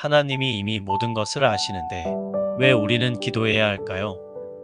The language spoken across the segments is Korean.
하나님이 이미 모든 것을 아시는데 왜 우리는 기도해야 할까요?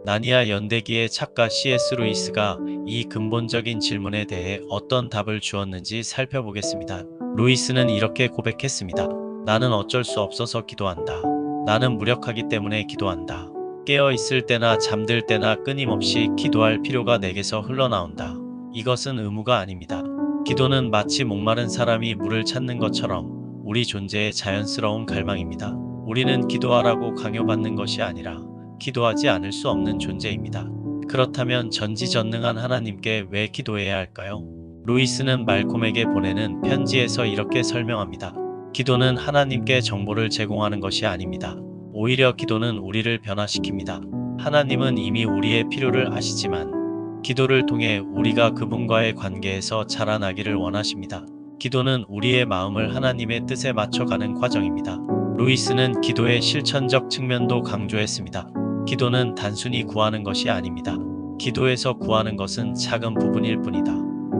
나니아 연대기의 작가 C.S. 루이스가 이 근본적인 질문에 대해 어떤 답을 주었는지 살펴보겠습니다. 루이스는 이렇게 고백했습니다. 나는 어쩔 수 없어서 기도한다. 나는 무력하기 때문에 기도한다. 깨어 있을 때나 잠들 때나 끊임없이 기도할 필요가 내게서 흘러나온다. 이것은 의무가 아닙니다. 기도는 마치 목마른 사람이 물을 찾는 것처럼 우리 존재의 자연스러운 갈망입니다. 우리는 기도하라고 강요받는 것이 아니라 기도하지 않을 수 없는 존재입니다. 그렇다면 전지전능한 하나님께 왜 기도해야 할까요? 루이스는 말콤에게 보내는 편지에서 이렇게 설명합니다. 기도는 하나님께 정보를 제공하는 것이 아닙니다. 오히려 기도는 우리를 변화시킵니다. 하나님은 이미 우리의 필요를 아시지만 기도를 통해 우리가 그분과의 관계에서 자라나기를 원하십니다. 기도는 우리의 마음을 하나님의 뜻에 맞춰가는 과정입니다. 루이스는 기도의 실천적 측면도 강조했습니다. 기도는 단순히 구하는 것이 아닙니다. 기도에서 구하는 것은 작은 부분일 뿐이다.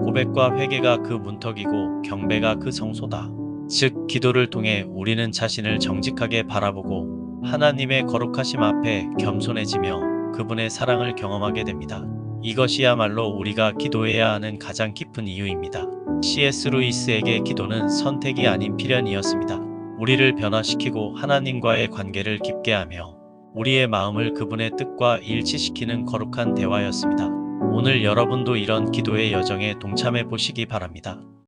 고백과 회개가 그 문턱이고 경배가 그 성소다. 즉, 기도를 통해 우리는 자신을 정직하게 바라보고 하나님의 거룩하심 앞에 겸손해지며 그분의 사랑을 경험하게 됩니다. 이것이야말로 우리가 기도해야 하는 가장 깊은 이유입니다. C.S. 루이스에게 기도는 선택이 아닌 필연이었습니다. 우리를 변화시키고 하나님과의 관계를 깊게 하며 우리의 마음을 그분의 뜻과 일치시키는 거룩한 대화였습니다. 오늘 여러분도 이런 기도의 여정에 동참해 보시기 바랍니다.